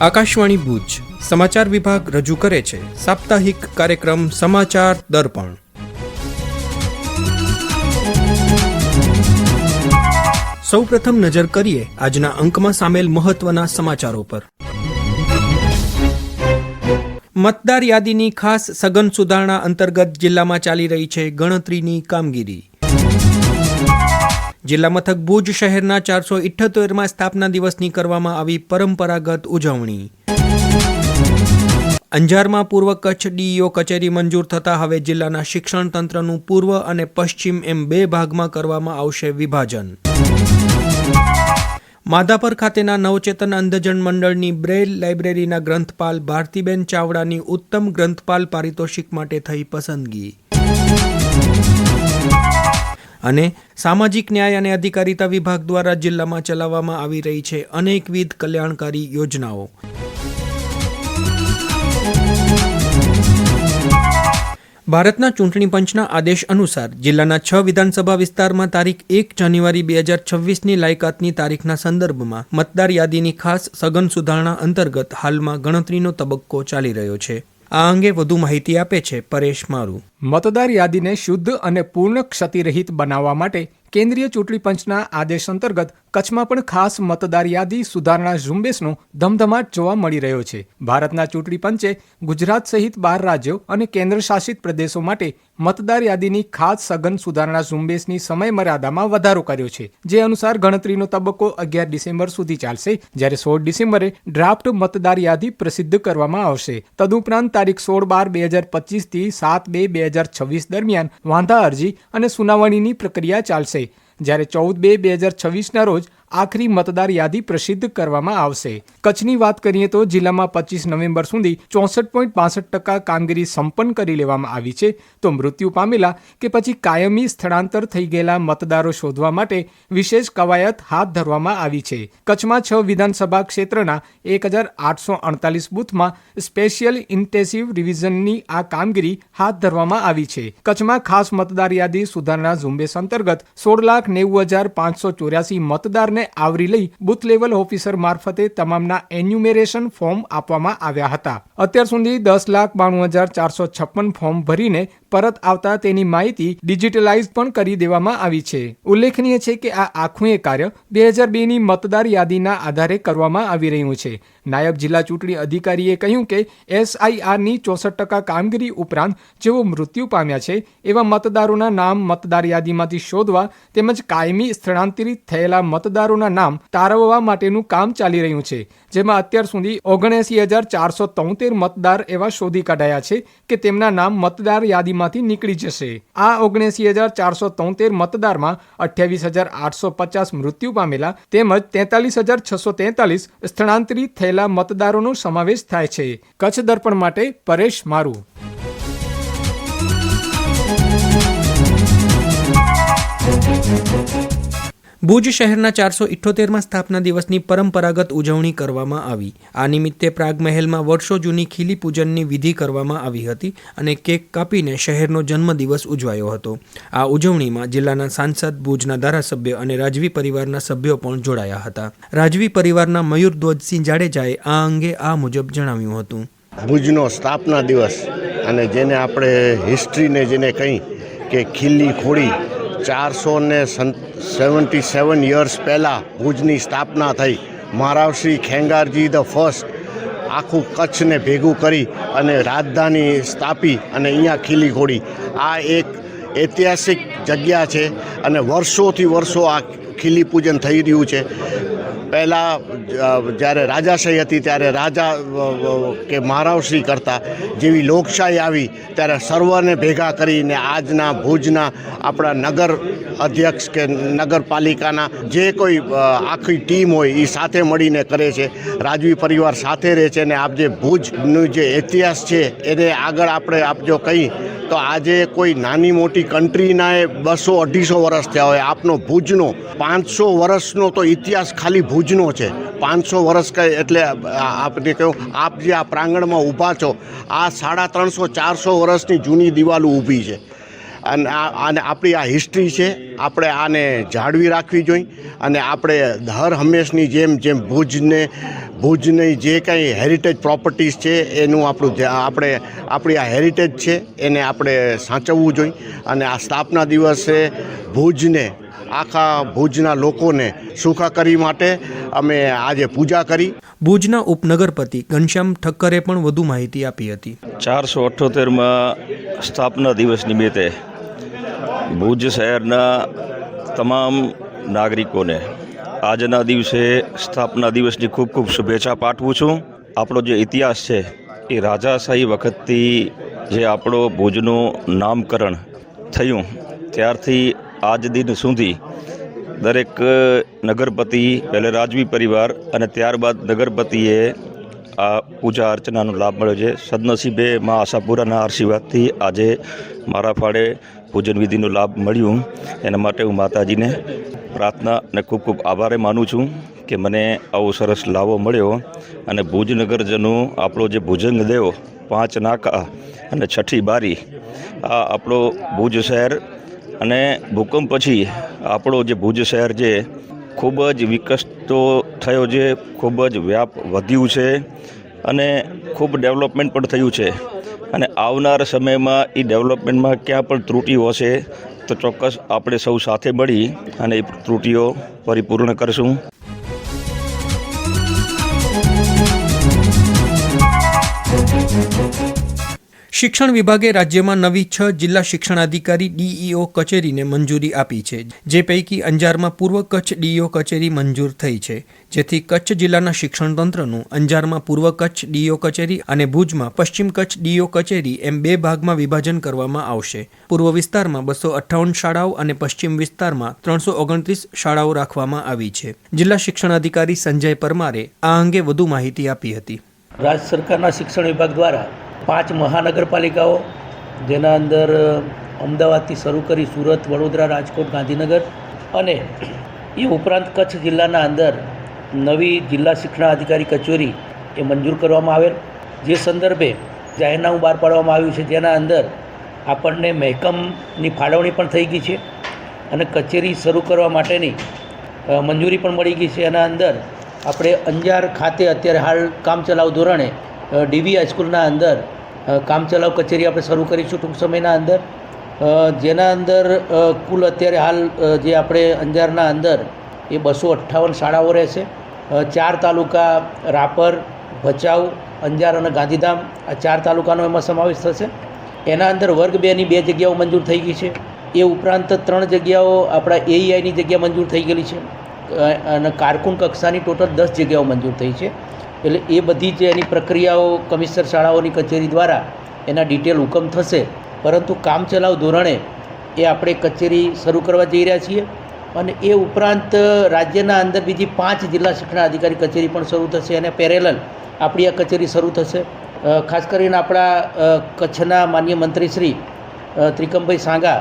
આકાશવાણી ભુજ. સમાચાર વિભાગ રજૂ કરે છે. સાપ્તાહિક કાર્યક્રમ સમાચાર દર્પણ. સૌપ્રથમ નજર કરીએ આજના અંકમાં સામેલ મહત્વના સમાચારો પર. મતદાર યાદીની ખાસ સઘન સુધારણા અંતર્ગત જિલ્લામાં ચાલી રહી છે ગણતરીની કામગીરી. જિલ્લા મથક ભુજ શહેરના ચારસો ઇઠ્ઠોતેરમાં સ્થાપના દિવસની કરવામાં આવી પરંપરાગત ઉજવણી. અંજારમાં પૂર્વ કચ્છ ડીઈઓ કચેરી મંજૂર થતાં હવે જિલ્લાના શિક્ષણ તંત્રનું પૂર્વ અને પશ્ચિમ એમ બે ભાગમાં કરવામાં આવશે વિભાજન. માધાપર ખાતેના નવચેતન અંધજન મંડળની બ્રેલ લાઇબ્રેરીના ગ્રંથપાલ ભારતીબેન ચાવડાની ઉત્તમ ગ્રંથપાલ પારિતોષિક માટે થઈ પસંદગી. અને સામાજિક ન્યાય અને અધિકારીતા વિભાગ દ્વારા જિલ્લામાં ચલાવવામાં આવી રહી છે અનેકવિધ કલ્યાણકારી યોજનાઓ. ભારતના ચૂંટણી પંચના આદેશ અનુસાર જિલ્લાના છ વિધાનસભા વિસ્તારમાં તારીખ એક જાન્યુઆરી બે હજાર છવ્વીસની લાયકાતની તારીખના સંદર્ભમાં મતદાર યાદીની ખાસ સઘન સુધારણા અંતર્ગત હાલમાં ગણતરીનો તબક્કો ચાલી રહ્યો છે. આ અંગે વધુ માહિતી આપે છે પરેશ મારું. મતદાર યાદીને શુદ્ધ અને પૂર્ણ ક્ષતિરહિત બનાવવા માટે કેન્દ્રીય ચૂંટણી પંચના આદેશ અંતર્ગત કચ્છમાં પણ ખાસ મતદાર યાદી સુધારણા ઝુંબેશનો ધમધમાટ જોવા મળી રહ્યો છે. ભારતના ચૂંટણી પંચે ગુજરાત સહિત બાર રાજ્યો અને કેન્દ્ર શાસિત પ્રદેશો માટે મતદાર યાદીની ખાસ સઘન સુધારણા ઝુંબેશની સમયમર્યાદામાં વધારો કર્યો છે, જે અનુસાર ગણતરીનો તબક્કો અગિયાર ડિસેમ્બર સુધી ચાલશે, જ્યારે સોળ ડિસેમ્બરે ડ્રાફ્ટ મતદાર યાદી પ્રસિદ્ધ કરવામાં આવશે. તદુપરાંત તારીખ સોળ બાર બે હજાર પચીસથી સાત બે બે હજાર છવ્વીસ દરમિયાન વાંધા અરજી અને સુનાવણીની પ્રક્રિયા ચાલશે. જ્યારે ચૌદ બે બે હજાર છવ્વીસના રોજ આખરી મતદાર યાદી પ્રસિદ્ધ કરવામાં આવશે. કચ્છની વાત કરીએ તો જિલ્લામાં પચીસ નવેમ્બર સુધી ચોસઠ પોઈન્ટ પાસઠ ટકા કામગીરી સંપન્ન કરી લેવામાં આવી છે. તો મૃત્યુ પામેલા કે પછી કાયમી સ્થળાંતર થઈ ગયેલા મતદારો શોધવા માટે વિશેષ કવાયત હાથ ધરવામાં આવી છે. કચ્છમાં છ વિધાનસભા ક્ષેત્રના એક હજાર આઠસો અડતાલીસ બૂથમાં સ્પેશિયલ ઇન્ટેન્સિવ રિવિઝનની આ કામગીરી હાથ ધરવામાં આવી છે. કચ્છમાં ખાસ મતદાર યાદી સુધારણા ઝુંબેશ અંતર્ગત સોળ લાખ નેવું હજાર પાંચસો ચોર્યાસી મતદારને આવરી લઈ બુથ લેવલ ઓફિસર મારફતે તમામના એન્યુમેરેશન ફોર્મ આપવામાં આવ્યા હતા. અત્યાર સુધી દસ લાખ બાણું હજાર ચારસો છપ્પન ફોર્મ ભરીને પરત આવતા તેની માહિતી ડિજિટલાઇઝ પણ કરી દેવામાં આવી છે. ઉલ્લેખનીય છે કે આ આખું એ કાર્ય બે હજાર બેની મતદાર યાદીના આધારે કરવામાં આવી રહ્યું છે. નાયબ જિલ્લા ચૂંટણી અધિકારીએ કહ્યું કે એસઆઈઆરની ચોસઠ ટકા કામગીરી ઉપરાંત જેઓ મૃત્યુ પામ્યા છે, એવા મતદારોના નામ મતદાર યાદીમાંથી શોધવા તેમજ કાયમી સ્થળાંતરિત થયેલા મતદારોના નામ તારવવા માટેનું કામ ચાલી રહ્યું છે. જેમાં અત્યાર સુધી ઓગણએસી હજાર ચારસો તોતેર મતદાર એવા શોધી કાઢાયા છે કે તેમના નામ મતદાર યાદીમાંથી નીકળી જશે. આ ઓગણએસી હજાર ચારસો તોતેર મતદારમાં અઠ્યાવીસ હજાર આઠસો પચાસ મૃત્યુ પામેલા તેમજ તેતાલીસ હજાર છસો તેતાલીસ સ્થળાંતરિત થયેલા મતદારોનો સમાવેશ થાય છે. કચ્છ દર્પણ માટે પરેશ મારું. ભુજ શહેરના ચારસો ઇઠ્ઠોતેરમાં સ્થાપના દિવસની પરંપરાગત ઉજવણી કરવામાં આવી. આ નિમિત્તે પ્રાગ મહેલમાં વર્ષો જૂની ખીલી પૂજનની વિધિ કરવામાં આવી હતી અને કેક કાપીને શહેરનો જન્મદિવસ ઉજવાયો હતો. આ ઉજવણીમાં જિલ્લાના સાંસદ, ભુજના ધારાસભ્ય અને રાજવી પરિવારના સભ્યો પણ જોડાયા હતા. રાજવી પરિવારના મયુરધ્વજસિંહ જાડેજાએ આ અંગે આ મુજબ જણાવ્યું હતું. ભુજનો સ્થાપના દિવસ અને જેને આપણે હિસ્ટ્રીને જેને કહી કે ખીલી ખોડી ચારસો ને સેવન્ટી સેવન યર્સ પહેલાં ભુજની સ્થાપના થઈ. મહારાવશ્રી ખેંગારજી ધ ફર્સ્ટ આખું કચ્છને ભેગું કરી અને રાજધાની સ્થાપી અને અહીંયા ખીલી ખોડી આ એક ઐતિહાસિક જગ્યા છે અને વર્ષોથી વર્ષો આ ખીલી પૂજન થઈ રહ્યું છે. પહેલાં જ્યારે રાજાશાહી હતી, ત્યારે રાજા કે મહારાવશ્રી કરતા જેવી લોકશાહી આવી, ત્યારે સર્વને ભેગા કરીને આજના ભુજના આપણા નગર અધ્યક્ષ કે નગરપાલિકાના જે કોઈ આખી ટીમ હોય એ સાથે મળીને કરે છે. રાજવી પરિવાર સાથે રહે છે અને આપ જે ભુજનું જે ઇતિહાસ છે, એને આગળ આપણે આપ જો કહી, તો આજે કોઈ નાની મોટી કન્ટ્રીના બસો અઢીસો વર્ષ થયા હોય. આપનો ભુજનો પાંચસો વર્ષનો તો ઇતિહાસ ખાલી ભુજનો છે. પાંચસો વર્ષ કહે એટલે આપને કહ્યું આપ જે આ પ્રાંગણમાં ઊભા છો, આ સાડા ત્રણસો, ચારસો વર્ષની જૂની દિવાલો ઊભી છે. અને આને આપણી આ હિસ્ટ્રી છે. આપણે આને જાળવી રાખવી જોઈએ અને આપણે હર હંમેશની જેમ જેમ ભુજને ભુજની જે કંઈ હેરિટેજ પ્રોપર્ટીઝ છે, એનું આપણું આપણે આપણી આ હેરિટેજ છે, એને આપણે સાચવવું જોઈએ અને આ સ્થાપના દિવસે ભુજને આખા ભુજના લોકોને સુખાકારી માટે અમે આજે પૂજા કરી. ભુજના ઉપનગરપતિ ઘનશ્યામ ઠક્કરે પણ વધુ માહિતી આપી હતી. ચારસો અઠ્ઠોતેરમાં સ્થાપના દિવસ નિમિત્તે ભુજ શહેરના તમામ નાગરિકોને આજના દિવસે સ્થાપના દિવસની ખૂબ ખૂબ શુભેચ્છા પાઠવું છું. આપણો જે ઇતિહાસ છે એ રાજાશાહી વખતથી જે આપણો ભુજનું નામકરણ થયું ત્યારથી આજ દિન સુધી દરેક નગરપતિ પહેલે રાજવી પરિવાર અને ત્યારબાદ નગરપતિએ આ પૂજા અર્ચનાનો લાભ મળ્યો છે. સદનસીબે મા આશાપુરાના આશીર્વાદથી આજે મારા ફાળે પૂજન વિધિનો લાભ મળ્યું. એના માટે હું માતાજીને પ્રાર્થના અને ખૂબ ખૂબ આભારે માનું છું કે મને આવો સરસ લાવો મળ્યો અને ભુજનગરજનો આપણો જે ભુજંગ દેવો, પાંચ નાકા અને છઠ્ઠી બારી, આ આપણો ભુજ શહેર અને ભૂકંપ પછી આપણો જે ભુજ શહેર છે, ખૂબ જ વિકસતો થયો છે, ખૂબ જ વ્યાપ વધ્યું છે અને ખૂબ ડેવલપમેન્ટ પણ થયું છે. અને આવનાર સમયમાં એ ડેવલપમેન્ટમાં ક્યાં પણ ત્રુટીઓ હશે, તો ચોક્કસ આપણે સૌ સાથે મળી અને એ ત્રુટીઓ પરિપૂર્ણ કરશું. શિક્ષણ વિભાગે રાજ્યમાં નવી છ જિલ્લા શિક્ષણાધિકારી ડીઈઓ કચેરીને મંજૂરી આપી છે, જે પૈકી અંજારમાં પૂર્વ કચ્છ ડીઈઓ કચેરી મંજૂર થઈ છે. જેથી કચ્છ જિલ્લાના શિક્ષણ તંત્રનું અંજારમાં પૂર્વ કચ્છ ડીઈઓ કચેરી અને ભુજમાં પશ્ચિમ કચ્છ ડીઈઓ કચેરી એમ બે ભાગમાં વિભાજન કરવામાં આવશે. પૂર્વ વિસ્તારમાં બસો અઠ્ઠાવન શાળાઓ અને પશ્ચિમ વિસ્તારમાં ત્રણસો ઓગણત્રીસ શાળાઓ રાખવામાં આવી છે. જિલ્લા શિક્ષણાધિકારી સંજય પરમારે આ અંગે વધુ માહિતી આપી હતી. રાજ્ય સરકારના શિક્ષણ વિભાગ દ્વારા પાંચ મહાનગરપાલિકાઓ, જેના અંદર અમદાવાદથી શરૂ કરી સુરત, વડોદરા, રાજકોટ, ગાંધીનગર અને એ ઉપરાંત કચ્છ જિલ્લાના અંદર નવી જિલ્લા શિક્ષણાધિકારી કચેરી એ મંજૂર કરવામાં આવેલ. જે સંદર્ભે જાહેરનામું બહાર પાડવામાં આવ્યું છે, જેના અંદર આપણને મહેકમની ફાળવણી પણ થઈ ગઈ છે અને કચેરી શરૂ કરવા માટેની મંજૂરી પણ મળી ગઈ છે. એના અંદર આપણે અંજાર ખાતે અત્યારે હાલ કામચલાઉ ધોરણે ડીવી હાઈસ્કૂલના અંદર કામચલાઉ કચેરી આપણે શરૂ કરીશું ટૂંક સમયના અંદર. જેના અંદર કુલ અત્યારે હાલ જે આપણે અંજારના અંદર એ બસો અઠ્ઠાવન શાળાઓ રહેશે. ચાર તાલુકા રાપર, ભચાઉ, અંજાર અને ગાંધીધામ આ ચાર તાલુકાનો એમાં સમાવેશ થશે. એના અંદર વર્ગ બેની બે જગ્યાઓ મંજૂર થઈ ગઈ છે. એ ઉપરાંત ત્રણ જગ્યાઓ આપણા એઈઆઈની જગ્યા મંજૂર થઈ ગયેલી છે. અને કારકુન કક્ષાની ટોટલ દસ જગ્યાઓ મંજૂર થઈ છે. એટલે એ બધી જે એની પ્રક્રિયાઓ કમિશનર શાળાઓની કચેરી દ્વારા એના ડિટેલ હુકમ થશે. પરંતુ કામચલાઉ ધોરણે એ આપણે કચેરી શરૂ કરવા જઈ રહ્યા છીએ અને એ ઉપરાંત રાજ્યના અંદર બીજી પાંચ જિલ્લા શિક્ષણ અધિકારી કચેરી પણ શરૂ થશે અને પેરેલલ આપણી આ કચેરી શરૂ થશે. ખાસ કરીને આપણા કચ્છના માન્ય મંત્રી શ્રી ત્રિકમભાઈ સાંગા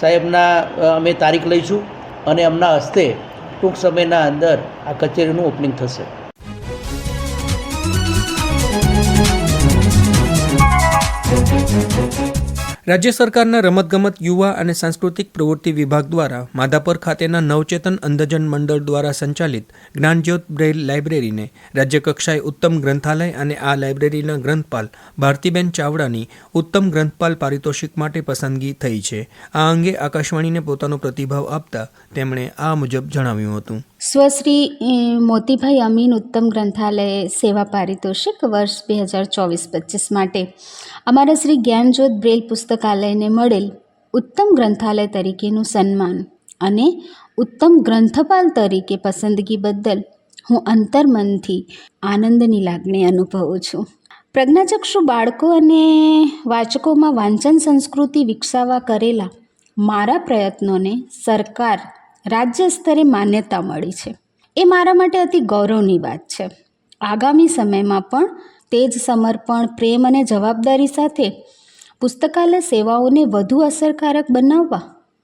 સાહેબના અમે તારીખ લઈશું અને એમના હસ્તે ટૂંક સમયના અંદર આ કચેરીનું ઓપનિંગ થશે. રાજ્ય સરકારના રમતગમત, યુવા અને સાંસ્કૃતિક પ્રવૃત્તિ વિભાગ દ્વારા માધાપર ખાતેના નવચેતન અંધજન મંડળ દ્વારા સંચાલિત જ્ઞાનજ્યોત બ્રેલ લાઇબ્રેરીને રાજ્યકક્ષાએ ઉત્તમ ગ્રંથાલય અને આ લાઇબ્રેરીના ગ્રંથપાલ ભારતીબેન ચાવડાની ઉત્તમ ગ્રંથપાલ પારિતોષિક માટે પસંદગી થઈ છે. આ અંગે આકાશવાણીને પોતાનો પ્રતિભાવ આપતા તેમણે આ મુજબ જણાવ્યું હતું. સ્વશ્રી મોતીભાઈ અમીન ઉત્તમ ગ્રંથાલય સેવા પારિતોષિક વર્ષ બે હજાર ચોવીસ પચીસ માટે અમારા શ્રી જ્ઞાનજ્યોત બ્રેલ પુસ્તકાલયને મળેલ ઉત્તમ ગ્રંથાલય તરીકેનું સન્માન અને ઉત્તમ ગ્રંથપાલ તરીકે પસંદગી બદલ હું અંતર્મનથી આનંદની લાગણી અનુભવું છું. પ્રજ્ઞાચક્ષુ બાળકો અને વાચકોમાં વાંચન સંસ્કૃતિ વિકસાવવા કરેલા મારા પ્રયત્નોને સરકાર રાજ્ય સ્તરે માન્યતા મળી છે. એ મારા માટે અતિ ગૌરવની વાત છે. આગામી સમયમાં પણ તે જ સમર્પણ, પ્રેમ અને જવાબદારી સાથે પુસ્તકાલય સેવાઓને વધુ અસરકારક બનાવવા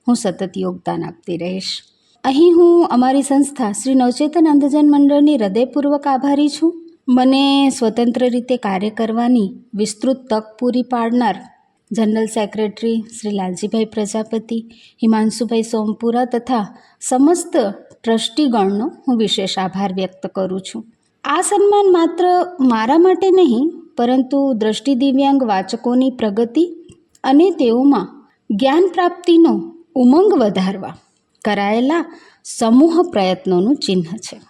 હું સતત યોગદાન આપતી રહીશ. અહીં હું અમારી સંસ્થા શ્રી નવચેતન અંધજન મંડળની હૃદયપૂર્વક આભારી છું. મને સ્વતંત્ર રીતે કાર્ય કરવાની વિસ્તૃત તક પૂરી પાડનાર જનરલ સેક્રેટરી શ્રી લાલજીભાઈ પ્રજાપતિ, હિમાંશુભાઈ સોમપુરા તથા સમસ્ત ટ્રસ્ટીગણનો હું વિશેષ આભાર વ્યક્ત કરું છું. આ સન્માન માત્ર મારા માટે નહીં, પરંતુ દ્રષ્ટિ દિવ્યાંગ વાચકોની પ્રગતિ અને તેઓમાં જ્ઞાન પ્રાપ્તિનો ઉમંગ વધારવા કરાયેલા સમૂહ પ્રયત્નોનું ચિહ્ન છે.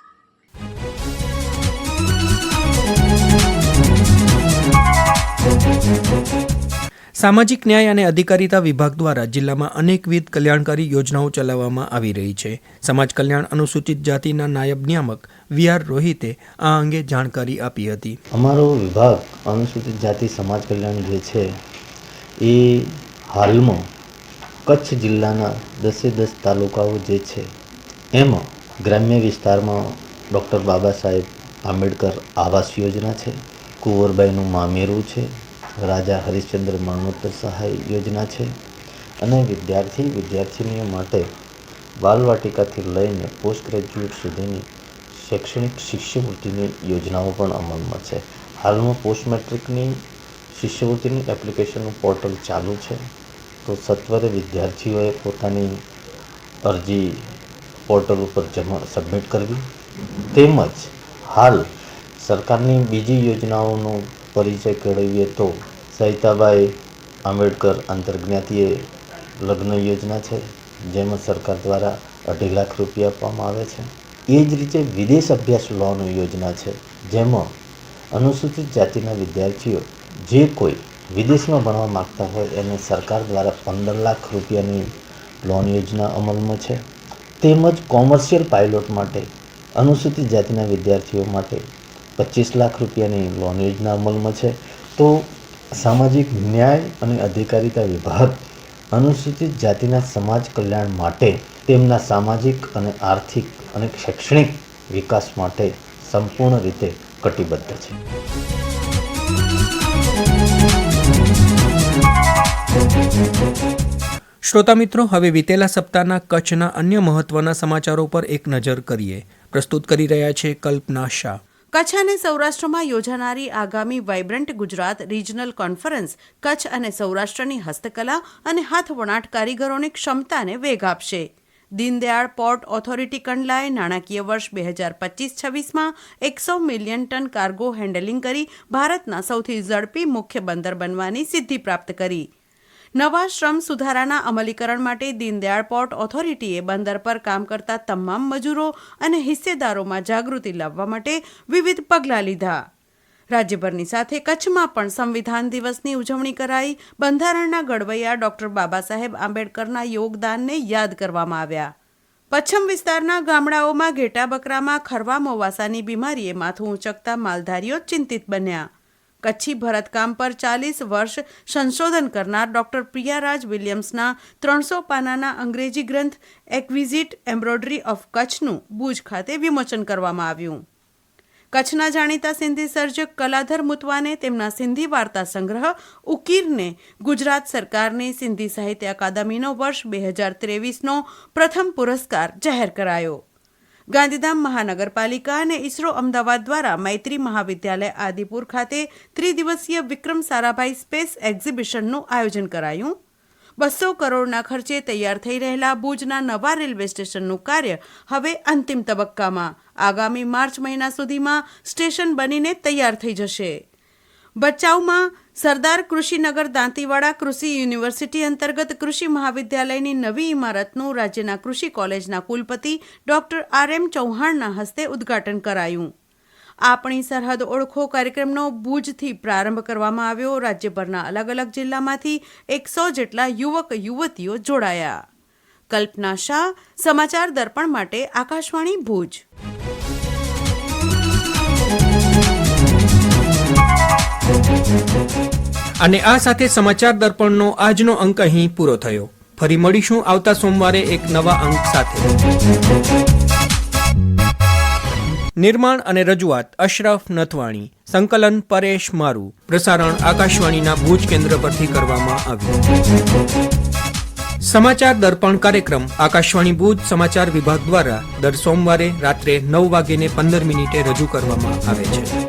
સામાજિક ન્યાય અને અધિકારીતા વિભાગ દ્વારા જિલ્લામાં અનેકવિધ કલ્યાણકારી યોજનાઓ ચલાવવામાં આવી રહી છે. સમાજ કલ્યાણ અનુસૂચિત જાતિના નાયબ નિયામક વી આર રોહિતે આ અંગે જાણકારી આપી હતી. અમારો વિભાગ અનુસૂચિત જાતિ સમાજ કલ્યાણ જે છે, એ હાલમાં કચ્છ જિલ્લાના દસે દસ તાલુકાઓ જે છે, એમાં ગ્રામ્ય વિસ્તારમાં ડૉક્ટર બાબા સાહેબ આંબેડકર આવાસ યોજના છે, કુંવરબાઈનું મામેરું છે રાજા હરિશ્ચંદ્ર મરણોત્તર સહાય યોજના છે અને વિદ્યાર્થી વિદ્યાર્થિનીઓ માટે બાલવાટિકાથી લઈને પોસ્ટ ગ્રેજ્યુએટ સુધીની શૈક્ષણિક શિષ્યવૃત્તિની યોજનાઓ પણ અમલમાં છે. હાલમાં પોસ્ટ મેટ્રિકની શિષ્યવૃત્તિની એપ્લિકેશનનું પોર્ટલ ચાલુ છે. તો સત્વરે વિદ્યાર્થીઓએ પોતાની અરજી પોર્ટલ ઉપર જમા સબમિટ કરવી. તેમજ હાલ સરકારની બીજી યોજનાઓનો પરિચય કેળવીએ તો સહિતાબાઈ આંબેડકર આંતરજ્ઞાતીય લગ્ન યોજના છે, જેમાં સરકાર દ્વારા અઢી લાખ રૂપિયા આપવામાં આવે છે. એ જ રીતે વિદેશ અભ્યાસ લોન યોજના છે, જેમાં અનુસૂચિત જાતિના વિદ્યાર્થીઓ જે કોઈ વિદેશમાં ભણવા માગતા હોય એને સરકાર દ્વારા પંદર લાખ રૂપિયાની લોન યોજના અમલમાં છે. તેમજ કોમર્શિયલ પાયલોટ માટે અનુસૂચિત જાતિના વિદ્યાર્થીઓ માટે પચીસ લાખ રૂપિયાની લોન યોજના અમલમાં છે. તો સામાજિક ન્યાય અને અધિકારિતા વિભાગ અનુસૂચિત જાતિના સમાજ કલ્યાણ માટે તેમના સામાજિક અને આર્થિક અને શૈક્ષણિક વિકાસ માટે સંપૂર્ણ રીતે કટિબદ્ધ છે. શ્રોતા મિત્રો, હવે વિતેલા સપ્તાહના કચ્છના અન્ય મહત્વના સમાચારો પર એક નજર કરીએ. પ્રસ્તુત કરી રહ્યા છે કલ્પના શાહ. કચ્છ અને સૌરાષ્ટ્રમાં યોજાનારી આગામી vibrant Gujarat regional conference Kutch અને સૌરાષ્ટ્રની હસ્તકલા અને હાથવણાટ કારીગરોની ક્ષમતાને વેગ આપશે. દીનદયાળ પોર્ટ ઓથોરિટી કંડલાએ નાણાકીય વર્ષ બે હજાર પચીસ છવ્વીસમાં એકસો મિલિયન ટન કાર્ગો હેન્ડલિંગ કરી ભારતના સૌથી ઝડપી મુખ્ય બંદર બનવાની સિદ્ધિ પ્રાપ્ત કરી. નવા શ્રમ સુધારાના અમલીકરણ માટે દીનદયાળ પોર્ટ ઓથોરિટીએ બંદર પર કામ કરતા તમામ મજૂરો અને હિસ્સેદારોમાં જાગૃતિ લાવવા માટે વિવિધ પગલાં લીધા. રાજ્યભરની સાથે કચ્છમાં પણ સંવિધાન દિવસની ઉજવણી કરાઈ. બંધારણના ઘડવૈયા ડોક્ટર બાબા સાહેબ આંબેડકરના યોગદાનને યાદ કરવામાં આવ્યા. પશ્ચિમ વિસ્તારના ગામડાઓમાં ઘેટા બકરામાં ખરવા મોવાસાની બીમારીએ માથું ઊંચકતા માલધારીઓ ચિંતિત બન્યા. કચ્છી ભરતકામ પર ચાલીસ વર્ષ સંશોધન કરનાર ડોક્ટર પ્રિયારાજ વિલિયમ્સના ત્રણસો પાનાના અંગ્રેજી ગ્રંથ એક્વિઝિટ એમ્બ્રોઇડરી ઓફ કચ્છનું ભુજ ખાતે વિમોચન કરવામાં આવ્યું. કચ્છના જાણીતા સિંધી સર્જક કલાધર મુતવાને તેમના સિંધી વાર્તા સંગ્રહ ઉકીરને ગુજરાત સરકારની સિંધી સાહિત્ય અકાદમીનો વર્ષ બે હજાર ત્રેવીસનો પ્રથમ પુરસ્કાર જાહેર કરાયો. ગાંધીધામ મહાનગરપાલિકા અને ઇસરો અમદાવાદ દ્વારા મૈત્રી મહાવિદ્યાલય આદિપુર ખાતે ત્રિદિવસીય વિક્રમ સારાભાઈ સ્પેસ એક્ઝિબિશનનું આયોજન કરાયું. બસો કરોડના ખર્ચે તૈયાર થઈ રહેલા ભુજના નવા રેલવે સ્ટેશનનું કાર્ય હવે અંતિમ તબક્કામાં. આગામી માર્ચ મહિના સુધીમાં સ્ટેશન બનીને તૈયાર થઈ જશે. ભચાઉમાં સરદાર કૃષિનગર દાંતીવાડા કૃષિ યુનિવર્સિટી અંતર્ગત કૃષિ મહાવિદ્યાલયની નવી ઇમારતનું રાજ્યના કૃષિ કોલેજના કુલપતિ ડોક્ટર આર એમ ચૌહાણના હસ્તે ઉદ્ઘાટન કરાયું. આપણી સરહદ ઓળખો કાર્યક્રમનો ભુજથી પ્રારંભ કરવામાં આવ્યો. રાજ્યભરના અલગ અલગ જિલ્લામાંથી એકસો જેટલા યુવક, યુવતીઓ જોડાયા. કલ્પના શાહ, સમાચાર દર્પણ માટે આકાશવાણી ભુજ. અને આ સાથે સમાચાર દર્પણનો આજનો અંક અહીં પૂરો થયો. ફરી મળીશું આવતા સોમવારે એક નવા અંક સાથે. નિર્માણ અને રજૂઆત, અશરફ નથવાણી. સંકલન, પરેશ મારુ. પ્રસારણ, આકાશવાણીના ભુજ કેન્દ્ર પરથી કરવામાં આવ્યું. સમાચાર દર્પણ કાર્યક્રમ, આકાશવાણી ભુજ સમાચાર વિભાગ દ્વારા દર સોમવારે રાત્રે નવ વાગ્યે પંદર મિનિટે રજૂ કરવામાં આવે છે.